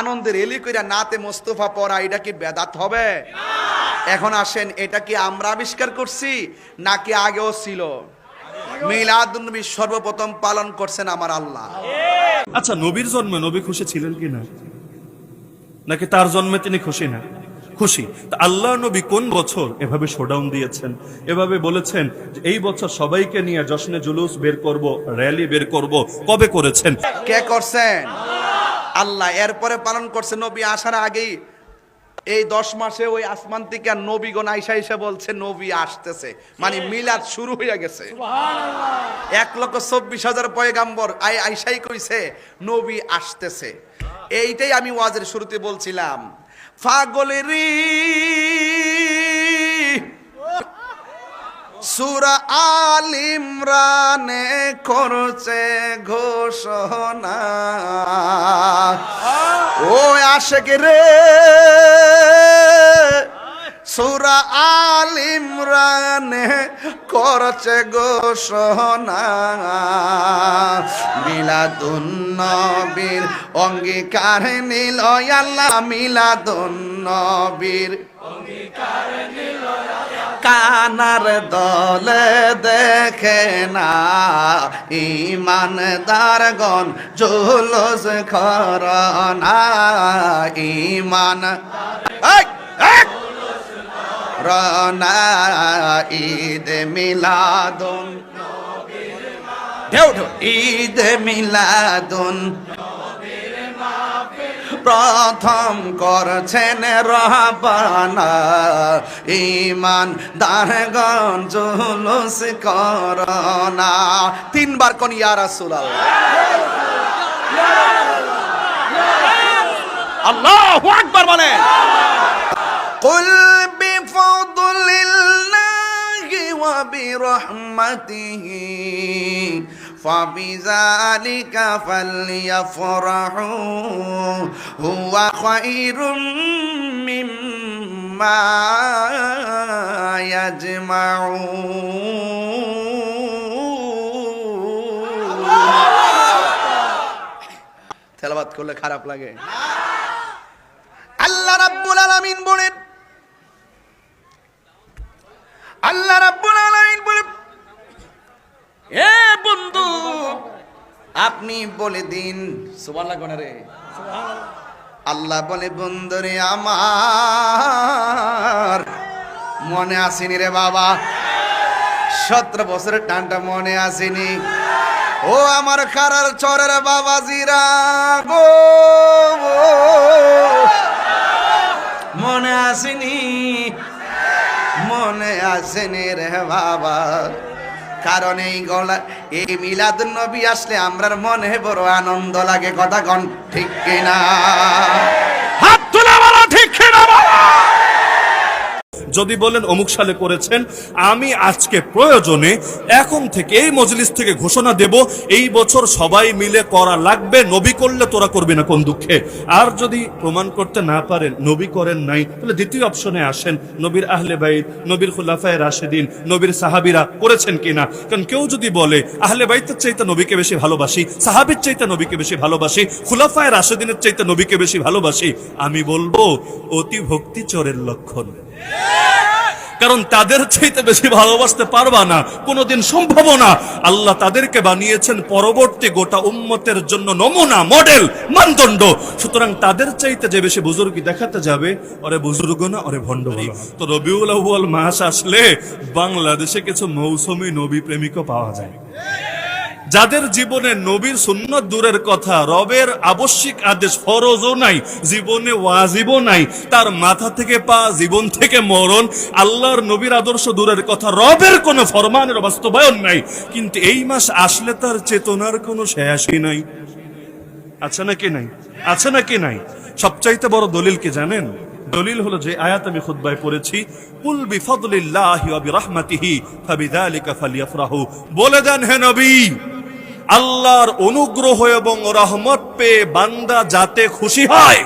আনন্দের এলি কইরা নাতে মোস্তফা পড়া এটা কি বেদাত হবে? এখন আসেন এটা কি আমরা আবিষ্কার করছি নাকি আগেও ছিল? মিলাদুন্নবী সর্বপ্রথম পালন করছেন আমার আল্লাহ। আচ্ছা নবীর জন্মে নবী খুশি ছিলেন কি না? নাকি তার জন্মে তিনি খুশি না? খুশি। তা আল্লাহ নবী কোন বছর এভাবে শোডাউন দিয়েছেন? এভাবে বলেছেন এই বছর সবাইকে নিয়ে জশ্নে জুলুস বের করব র্যালি বের করব কবে করেছেন? কে করছেন? আল্লাহ এরপরে পালন করছে নবী আসার আগেই। এই দশ মাসে ওই আসমান থেকে নবীগণ আইসা এসে বলছে নবী আসতেছে। মানে মিলাদ শুরু হয়ে গেছে। এক লক্ষ চব্বিশ হাজার পয়গাম্বর আই আইসাই কইছে নবী আসতেছে। এইটাই আমি ওয়াজের শুরুতে বলছিলাম। ফাগলেরি সুরা আল ইমরানে করছে ঘোষণা। ও আশেক রে, সুরা আল ইমরানে করছে ঘোষণা। মিলাদুন নবীর অঙ্গীকার নিল আল্লাহ মিলাদুন নবীর কানার দলে দেখে না। ইমানদারগণ জুলুস খরনা ইমান! রনা ঈদ মিলাদুন। ঢেউ ঢেউ। ঈদ মিলাদুন। প্রথম করছেন রহবানা ইমান দারগণ জুলুস করনা তিনবার কোন ইয়া রাসূলুল্লাহ আল্লাহু আকবার বলেন قل بفضل الله وبرحمته فبذلك فليفرحوا هو خير مما يجمعون তেলাবাত করলে খারাপ লাগে আল্লাহ রাব্বুল আলামিন বলেন আল্লাহ রাব্বুল আলামিন বলেন এ বন্ধু। আপনি বলে দিন। রে। আল্লাহ বলে, বন্ধুরে আমার মনে আসেনি রে বাবা। সতেরো বছরের টানটা মনে আসেনি। ও আমার খারার চরের বাবা জিরা গো। মনে আসেনি মনে আসেনি রে বাবা। কারণ এই গলা এই মিলাদ নবী আসলে আমরার মনে বড় আনন্দ লাগে, কথা কন ঠিক কিনা হাত তোলা ঠিক কিনা? যদি বলেন অমুক সালে করেছেন, আমি আজকে প্রয়োজনে এখন থেকে এই মজলিস থেকে ঘোষণা দেব, এই বছর সবাই মিলে করা লাগবে, নবী করলে তোরা করবি না কোন দুঃখে। আর যদি প্রমাণ করতে না পারেন, নবী করেন নাই, তাহলে দ্বিতীয় অপশনে আসেন, নবীর আহলে বাইত, নবীর খুলাফায় রাশেদিন, নবীর সাহাবিরা করেছেন কিনা। কারণ কেউ যদি বলে, আহলে বাইতের চাইতে নবীকে বেশি ভালোবাসি, সাহাবির চাইতে নবীকে বেশি ভালোবাসি, খুলাফায় রাশেদিনের চাইতে নবীকে বেশি ভালোবাসি, আমি বলব, অতি ভক্তি চোরের লক্ষণ। কারণ তাদের চাইতে বেশি ভালোবাসতে পারবা না, কোনোদিন সম্ভব না। আল্লাহ তাদেরকে বানিয়েছেন পরবর্তী গোটা উম্মতের জন্য নমুনা, মডেল, মানদণ্ড। সুতরাং তাদের চাইতে যে বেশি বুজুর্গি দেখাতে যাবে, ওরে বুজুর্গ না, ওরে ভণ্ড তো রবিউল মাস আসলে বাংলাদেশে কিছু মৌসুমী নবী প্রেমিকও পাওয়া যায়। যাদের জীবনে নবীর সুন্নত দূরের কথা, রবের আবশ্যিক আদেশ ফরজও নাই, জীবনে ওয়াজিবও নাই, তার মাথা থেকে পা, জীবন থেকে মরণ, আল্লাহর নবীর আদর্শ দূরের কথা, রবের কোনো ফরমানের বাস্তবায়ন নাই। কিন্তু এই মাস আসলে তার চেতনার কোনো শেষই নাই। আছে নাকি নাই? আছে নাকি নাই? সবচাইতে বড় দলিল কি জানেন? দলিল হলো যে আয়াত আমি খুতবায় পড়েছি, কুল বিফদলিল্লাহি ওয়া বিরহমাতিহি ফাবিযালিকা ফালিয়াফরাহু। বলে দেন, হে নবী আল্লাহর অনুগ্রহ এবং রহমত পেয়ে বান্দা যাতে খুশি হয়।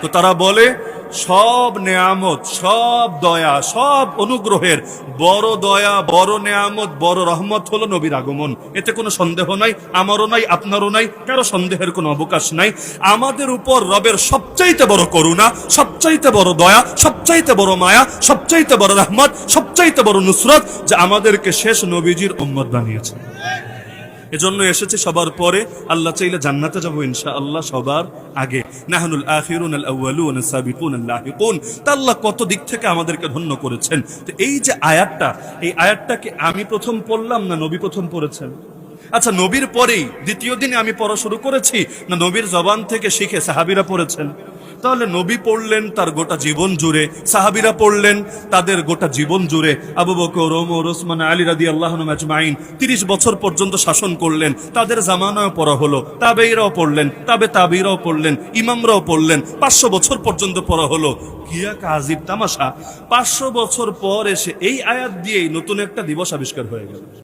তো তারা বলে, সব নেয়ামত, সব দয়া, সব অনুগ্রহের, বড় দয়া, বড় নেয়ামত, বড় রহমত হলো নবীর আগমন। এতে কোনো সন্দেহ নাই, আমারও নাই, আপনারও নাই, কারও সন্দেহের কোনো অবকাশ নাই। আমাদের উপর রবের সবচাইতে বড় করুণা, সবচাইতে বড় দয়া, সবচাইতে বড় মায়া, সবচাইতে বড় রহমত, সবচাইতে বড় নুসরত, যে আমাদেরকে শেষ নবীজির উম্মত বানিয়েছে। এজন্য এসেছে সবার পরে আল্লাহ চাইলে জান্নাতে যাব ইনশা আল্লাহ সবার আগে। নাহানুল আখিরুন আল্লাহ কত দিক থেকে আমাদেরকে ধন্য করেছেন? তো এই যে আয়াতটা, এই আয়াতটাকে আমি প্রথম পড়লাম না নবী প্রথম পড়েছেন? আচ্ছা নবীর পরেই দ্বিতীয় দিনে আমি পড়া শুরু করেছি না নবীর জবান থেকে শিখে সাহাবিরা পড়েছেন? তাহলে নবী পড়লেন, তার গোটা জীবন জুড়ে, সাহাবিরা পড়লেন, তাদের গোটা জীবন জুড়ে আবু বকর, ওমর, ওসমান, আলী রাদি আল্লাহ আজমাইন তিরিশ বছর পর্যন্ত শাসন করলেন। তাদের জামানায় পড়া হলো তাবেইরাও পড়লেন, তাবে তাবিরাও পড়লেন, ইমামরাও পড়লেন, পাঁচশো বছর পর্যন্ত পড়া হলো। কিয়া কাজিব তামাশা? পাঁচশো বছর পর এসে এই আয়াত দিয়েই নতুন একটা দিবস আবিষ্কার হয়ে গেল।